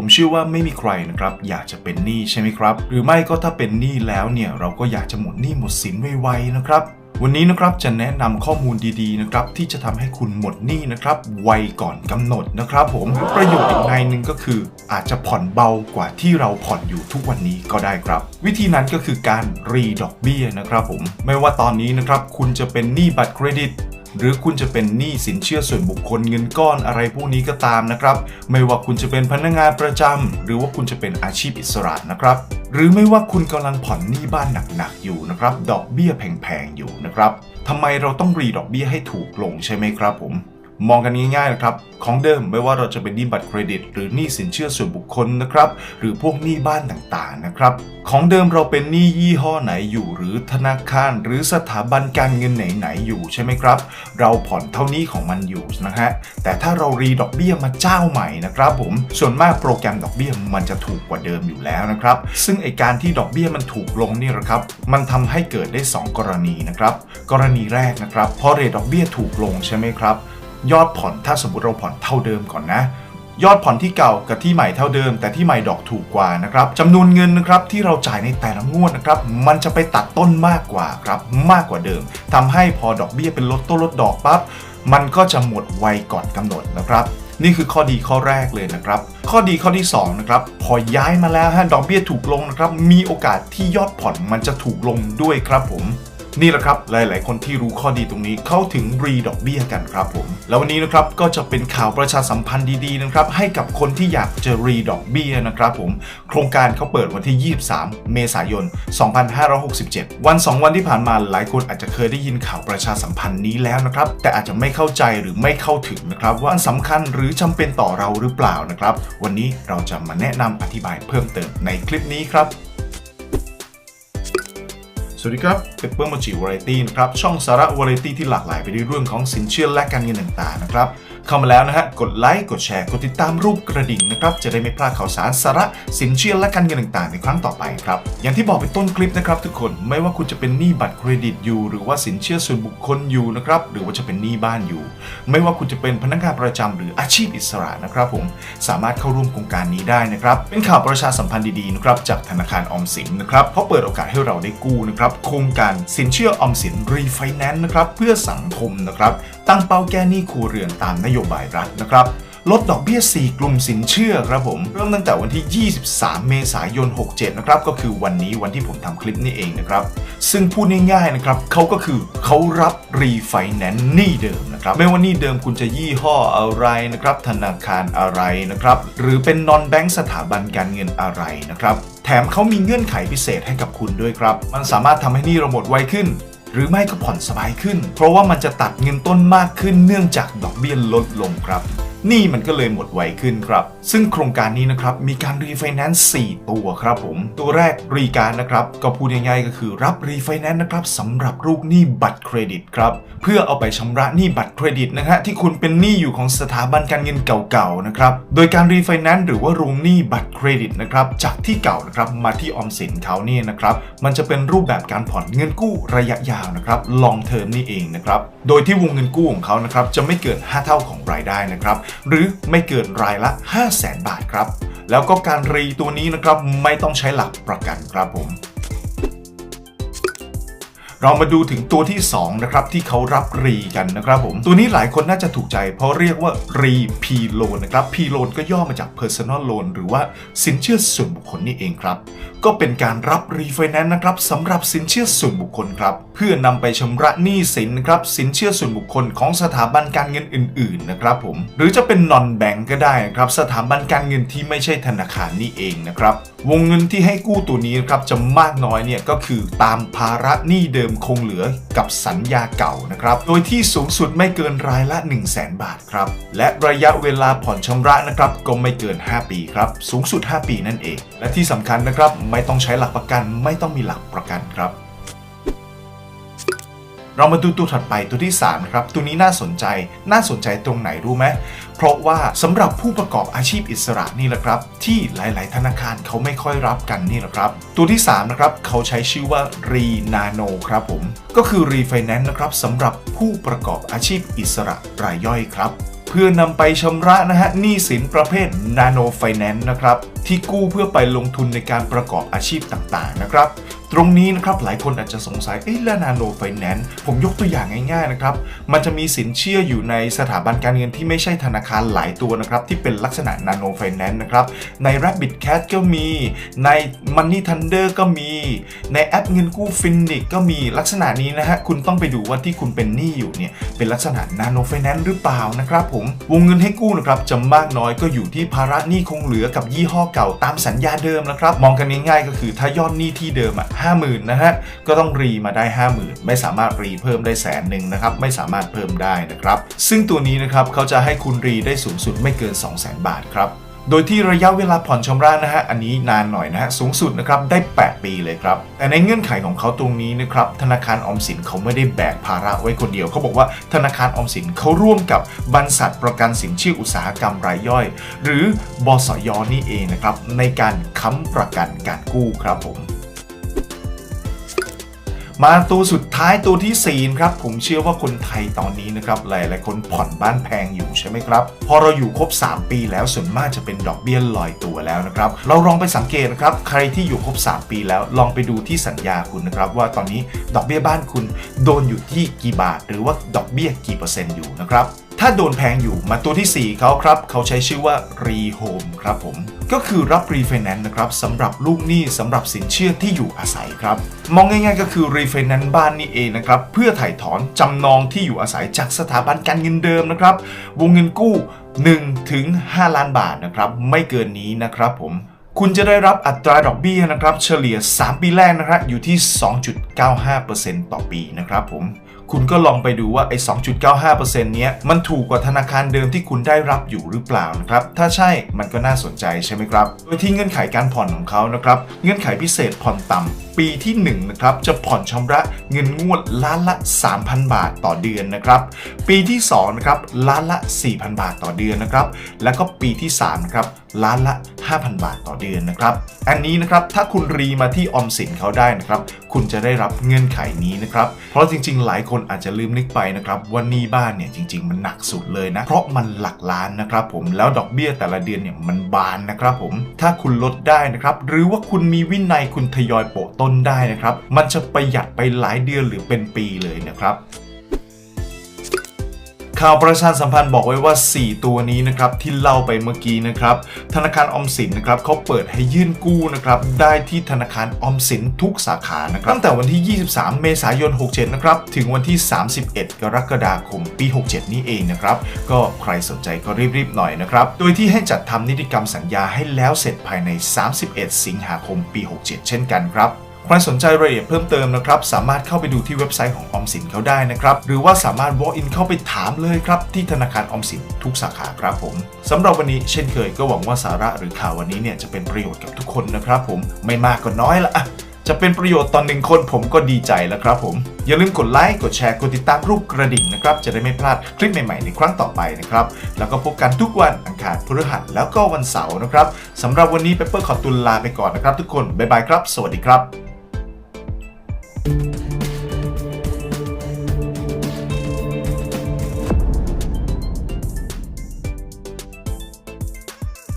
ผมเชื่อว่าไม่มีใครนะครับอยากจะเป็นหนี้ใช่ไหมครับ หรือไม่ก็ถ้าเป็นหนี้แล้วเนี่ยเราก็อยากจะหมดหนี้หมดสินไวๆนะครับวันนี้นะครับจะแนะนำข้อมูลดีๆนะครับที่จะทำให้คุณหมดหนี้นะครับไวก่อนกำหนดนะครับ ผมประโยชน์อีกในหนึ่งก็คือ อาจจะผ่อนเบากว่าที่เราผ่อนอยู่ทุกวันนี้ก็ได้ครับ วิธีนั้นก็คือการรีดอกเบี้ยนะครับผมไม่ว่าตอนนี้นะครับคุณจะเป็นหนี้บัตรเครดิต หรือคุณจะเป็นหนี้สินเชื่อส่วนบุคคลเงินก้อนอะไรพวกนี้ก็ตามนะครับ ไม่ว่าคุณจะเป็นพนักงานประจำหรือว่าคุณจะเป็นอาชีพอิสระนะครับ หรือไม่ว่าคุณกำลังผ่อนหนี้บ้านหนักๆอยู่นะครับ ดอกเบี้ยแพงๆอยู่นะครับทำไมเราต้องรีดอกเบี้ยให้ถูกลงใช่ไหมครับผม มองกันง่ายๆนะครับ ของเดิมไม่ว่าเราจะเป็นหนี้บัตรเครดิต หรือหนี้สินเชื่อส่วนบุคคลนะครับ หรือพวกหนี้บ้านต่างๆนะครับ ของเดิมเราเป็นหนี้ยี่ห้อไหนอยู่ หรือธนาคาร หรือสถาบันการเงินไหนๆอยู่ใช่ไหมครับ เราผ่อนเท่านี้ของมันอยู่นะฮะ แต่ถ้าเรารีดอกเบี้ยมาเจ้าใหม่นะครับผม ส่วนมากโปรแกรมดอกเบี้ยมันจะถูกกว่าเดิมอยู่แล้วนะครับ ซึ่งไอการที่ดอกเบี้ยมันถูกลงนี่นะครับ มันทำให้เกิดได้ 2 กรณีนะครับ กรณีแรกนะครับ พอเรทดอกเบี้ยถูกลงใช่ไหมครับ ยอดผ่อนถ้าสมมติเราผ่อนเท่าเดิมก่อนนะ ยอดผ่อนที่เก่ากับที่ใหม่เท่าเดิม แต่ที่ใหม่ดอกถูกกว่านะครับจำนวนเงินนะครับที่เราจ่ายในแต่ละงวดนะครับมันจะไปตัดต้นมากกว่าครับมากกว่าเดิมทำให้พอดอกเบี้ยเป็นลดต้นลดดอกปั๊บมันก็จะหมดไวก่อนกำหนดนะครับนี่คือข้อดีข้อแรกเลยนะครับ ข้อดีข้อที่2นะครับพอย้ายมาแล้วฮะดอกเบี้ยถูกลงนะครับมีโอกาสที่ยอดผ่อนมันจะถูกลงด้วยครับผม นี่แหละครับ หลาย ๆ คนที่รู้ข้อดีตรงนี้เข้าถึงรีดอกเบี้ยกันครับผม แล้ววันนี้นะครับก็จะเป็นข่าวประชาสัมพันธ์ดี ๆ นะครับ ให้กับคนที่อยากจะรีดอกเบี้ยนะครับผม โครงการเขาเปิดวันที่ 23 เมษายน 2567 วัน 2 วันที่ผ่านมาหลายคนอาจจะเคยได้ยินข่าวประชาสัมพันธ์นี้แล้วนะครับ แต่อาจจะไม่เข้าใจหรือไม่เข้าถึงนะครับว่าสำคัญหรือจำเป็นต่อเราหรือเปล่านะครับ วันนี้เราจะมาแนะนำอธิบายเพิ่มเติมในคลิปนี้ครับ สวัสดีครับเปเปอร์มจิวาไรตี้นะครับ ช่องสาระวาไรตี้ที่หลากหลายไปด้วยเรื่องของสินเชื่อและการเงินต่างๆนะครับ เข้ามาแล้วนะฮะ กดไลค์ กดแชร์ กดติดตามรูปกระดิ่งนะครับ จะได้ไม่พลาดข่าวสารสาระ สินเชื่อและการเงินต่างๆ ในครั้งต่อไปครับ อย่างที่บอกไปต้นคลิปนะครับทุกคน ไม่ว่าคุณจะเป็นหนี้บัตรเครดิตอยู่ หรือว่าสินเชื่อส่วนบุคคลอยู่นะครับ หรือว่าจะเป็นหนี้บ้านอยู่ ไม่ว่าคุณจะเป็นพนักงานประจำหรืออาชีพอิสระนะครับผม สามารถเข้าร่วมโครงการนี้ได้นะครับ เป็นข่าวประชาสัมพันธ์ดีๆนะครับจากธนาคารออมสินนะครับเขาเปิดโอกาสให้เราได้กู้นะครับ โครงการสินเชื่อออมสินรีไฟแนนซ์นะครับ เพื่อสังคมนะครับ ตั้งเป้าแก้หนี้ครัวเรือนตามนโยบายรัฐนะครับลดดอกเบี้ย 4 กลุ่มสินเชื่อครับผม เริ่มตั้งแต่วันที่ 23 เมษายน 67 นะครับ ก็คือวันนี้วันที่ผมทำคลิปนี้เองนะครับ ซึ่งพูดง่ายๆนะครับเขาก็คือเขารับรีไฟแนนซ์หนี้เดิมนะครับ ไม่ว่าหนี้เดิมคุณจะยี่ห้ออะไรนะครับ ธนาคารอะไรนะครับ หรือเป็นนอนแบงก์สถาบันการเงินอะไรนะครับ แถมเขามีเงื่อนไขพิเศษให้กับคุณด้วยครับ มันสามารถทำให้หนี้เราหมดไวขึ้น หรือไม่ก็ผ่อนสบายขึ้น เพราะว่ามันจะตัดเงินต้นมากขึ้นเนื่องจากดอกเบี้ยลดลงครับ หนี่มันก็เลยหมดไวขึ้นครับ ซึ่งโครงการนี้นะครับมีการรีไฟแนนซ์4ตัวครับผม ตัวแรกรีการนะครับก็พูดง่ายๆก็คือรับรีไฟแนนซ์นะครับสำหรับลูกหนี้บัตรเครดิตครับเพื่อเอาไปชำระหนี้บัตรเครดิตนะฮะที่คุณเป็นหนี้อยู่ของสถาบันการเงินเก่าๆนะครับโดยการรีไฟแนนซ์หรือว่ารวมหนี้บัตรเครดิตนะครับจากที่เก่านะครับมาที่ออมสินเขาเนี่ยนะครับมันจะเป็นรูปแบบการผ่อนเงินกู้ระยะยาวนะครับ long term นี่เองนะครับโดยที่วงเงินกู้ของเขานะครับจะไม่เกิน 5 เท่าของรายได้นะครับหรือไม่เกินรายละ 5 0 0แสนบาทครับ แล้วก็การรีตัวนี้นะครับไม่ต้องใช้หลักประกันครับผม เรามาดูถึงตัวที่ 2 นะครับ ที่เขารับรีกันนะครับผมตัวนี้หลายคนน่าจะถูกใจ เพราะเรียกว่ารีพีโลนนะครับพีโลนก็ย่อมาจาก Personal Loan หรือว่าสินเชื่อส่วนบุคคลนี่เองครับ ก็เป็นการรับรีไฟแนนซ์นะครับสำหรับสินเชื่อส่วนบุคคลครับ เพื่อนำไปชำระหนี้สินนะครับสินเชื่อส่วนบุคคลของสถาบันการเงินอื่นๆนะครับผมหรือจะเป็นนอนแบงก์ก็ได้นะครับสถาบันการเงินที่ไม่ใช่ธนาคารนี่เองนะครับวงเงินที่ให้กู้ตัวนี้ครับจะมากน้อยเนี่ยก็คือตามภาระหนี้เดิมคงเหลือกับสัญญาเก่านะครับ โดยที่สูงสุดไม่เกินรายละ 1 0 0 0 0แบาทครับ และระยะเวลาผ่อนชำระนะครับก็ไม่เกิน 5 ปีครับ สูงสุด 5 ปีนั่นเอง และที่สำคัญนะครับไม่ต้องใช้หลักประกันไม่ต้องมีหลักประกันครับ เรามาดูตัวถัดไปตัวที่3นะครับตัวนี้น่าสนใจน่าสนใจตรงไหนรู้ไหมเพราะว่าสำหรับผู้ประกอบอาชีพอิสระนี่แหละครับ ที่หลาย ๆ ธนาคารเขาไม่ค่อยรับกันนี่แหละครับ ตัวที่3นะครับเขาใช้ชื่อว่ารีนาโนครับผม ก็คือรีไฟแนนซ์นะครับสำหรับผู้ประกอบอาชีพอิสระรายย่อยครับเพื่อนำไปชำระนะฮะหนี้สินประเภท Nano Finance นะครับ ที่กู้เพื่อไปลงทุนในการประกอบอาชีพต่างๆนะครับ ตรงนี้นะครับหลายคนอาจจะสงสัยเอ๊ะแล้ว Nano Finance ผมยกตัวอย่างง่ายๆนะครับมันจะมีสินเชื่ออยู่ในสถาบันการเงินที่ไม่ใช่ธนาคารหลายตัวนะครับที่เป็นลักษณะ Nano Finance นะครับใน Rabbit Cat ก็มี ใน Money Thunder ก็มี ในแอปเงินกู้ Finnic ก็มีลักษณะนี้นะฮะคุณต้องไปดูว่าที่คุณเป็นหนี้อยู่เนี่ยเป็นลักษณะ Nano Finance หรือเปล่านะครับผมวงเงินให้กู้นะครับจะมากน้อยก็อยู่ที่ภาระหนี้คงเหลือกับยี่ห้อเก่าตามสัญญาเดิมนะครับมองกันง่ายๆก็คือถ้ายอดหนี้ที่เดิมอะห้าหมื่นนะฮะก็ต้องรีมาได้ 50,000 ไม่สามารถรีเพิ่มได้แสนหนึ่งนะครับไม่สามารถเพิ่มได้นะครับซึ่งตัวนี้นะครับเขาจะให้คุณรีได้สูงสุดไม่เกิน 200,000 บาทครับโดยที่ระยะเวลาผ่อนชำระนะฮะ อันนี้นานหน่อยนะฮะ สูงสุดนะครับได้ 8 ปีเลยครับ แต่ในเงื่อนไขของเขาตรงนี้นะครับ ธนาคารออมสินเขาไม่ได้แบกภาระไว้คนเดียว เขาบอกว่าธนาคารออมสินเขาร่วมกับบรรษัทประกันสินเชื่ออุตสาหกรรมรายย่อย หรือบสยนี่เองนะครับในการค้ำประกันการกู้ครับผม มาตัวสุดท้ายตัวที่ 4 ครับ ผมเชื่อว่าคนไทยตอนนี้นะครับ หลายๆคนผ่อนบ้านแพงอยู่ใช่ไหมครับ พอเราอยู่ครบ 3 ปีแล้วส่วนมากจะเป็นดอกเบี้ยลอยตัวแล้วนะครับ เราลองไปสังเกตนะครับ ใครที่อยู่ครบ 3 ปีแล้วลองไปดูที่สัญญาคุณนะครับ ว่าตอนนี้ดอกเบี้ยบ้านคุณโดนอยู่ที่กี่บาท หรือว่าดอกเบี้ยกี่เปอร์เซ็นต์อยู่นะครับ ถ้าโดนแพงอยู่มาตัวที่ 4เขาครับเขาใช้ชื่อว่ารีโฮมครับผม ก็คือรับรีไฟแนนซ์นะครับสำหรับลูกหนี้สำหรับสินเชื่อที่อยู่อาศัยครับ มองง่ายๆก็คือรีไฟแนนซ์บ้านนี่เองนะครับเพื่อถ่ายถอนจำนองที่อยู่อาศัยจากสถาบันการเงินเดิมนะครับวงเงินกู้1ถึง5ล้านบาทนะครับไม่เกินนี้นะครับผมคุณจะได้รับอัตราดอกเบี้ยนะครับเฉลี่ย 3 ปีแรกนะครับอยู่ที่ 2.95%ต่อปีนะครับผม คุณก็ลองไปดูว่าไอ้ 2.95%เนี้ยมันถูกกว่าธนาคารเดิมที่คุณได้รับอยู่หรือเปล่านะครับ ถ้าใช่มันก็น่าสนใจใช่ไหมครับ โดยที่เงื่อนไขการผ่อนของเขานะครับ เงื่อนไขพิเศษผ่อนต่ำ ปีที่1นะครับจะผ่อนชำระเงินงวดล้านละ 3,000 บาทต่อเดือนนะครับปีที่2นะครับล้านละ 4,000 บาทต่อเดือนนะครับแล้วก็ปีที่3นะครับล้านละ 5,000 บาทต่อเดือนนะครับ อันนี้นะครับถ้าคุณรีมาที่ออมสินเขาได้นะครับคุณจะได้รับเงื่อนไขนี้นะครับเพราะจริง ๆ หลายคนอาจจะลืมนึกไปนะครับว่านี้บ้านเนี่ยจริง ๆ มันหนักสุดเลยนะเพราะมันหลักล้านนะครับผมแล้วดอกเบี้ยแต่ละเดือนเนี่ยมันบานนะครับผมถ้าคุณลดได้นะครับหรือว่าคุณมีวินัยคุณทยอยโปะต้นได้นะครับ มันจะประหยัดไปหลายเดือนหรือเป็นปีเลยนะครับข่าวประชาสัมพันธ์บอกไว้ว่า 4 ตัวนี้นะครับที่เล่าไปเมื่อกี้นะครับธนาคารออมสินนะครับเขาเปิดให้ยื่นกู้นะครับได้ที่ธนาคารออมสินทุกสาขานะครับตั้งแต่วันที่ 23 เมษายน 67 นะครับถึงวันที่ 31 กรกฎาคมปี 67 นี้เองนะครับก็ใครสนใจก็รีบๆหน่อยนะครับโดยที่ให้จัดทำนิติกรรมสัญญาให้แล้วเสร็จภายใน 31 สิงหาคมปี 67 เช่นกันครับ ใครสนใจรายละเอียดเพิ่มเติมนะครับ สามารถเข้าไปดูที่เว็บไซต์ของออมสินเขาได้นะครับ หรือว่าสามารถ walk in เข้าไปถามเลยครับ ที่ธนาคารออมสินทุกสาขาครับผมสำหรับวันนี้เช่นเคยก็หวังว่าสาระหรือข่าววันนี้เนี่ยจะเป็นประโยชน์กับทุกคนนะครับผมไม่มากก็น้อยละอะจะเป็นประโยชน์ตอนหนึ่งคนผมก็ดีใจแล้วครับผม อย่าลืมกดไลค์กดแชร์กดติดตามรูปกระดิ่งนะครับ จะได้ไม่พลาดคลิปใหม่ๆในครั้งต่อไปนะครับ แล้วก็พบกันทุกวันอังคารพฤหัสแล้วก็วันเสาร์นะครับสำหรับวันนี้เปเปอร์ขอตุลลาไปก่อนนะครับ ทุกคนบ๊ายบายครับ สวัสดีครับ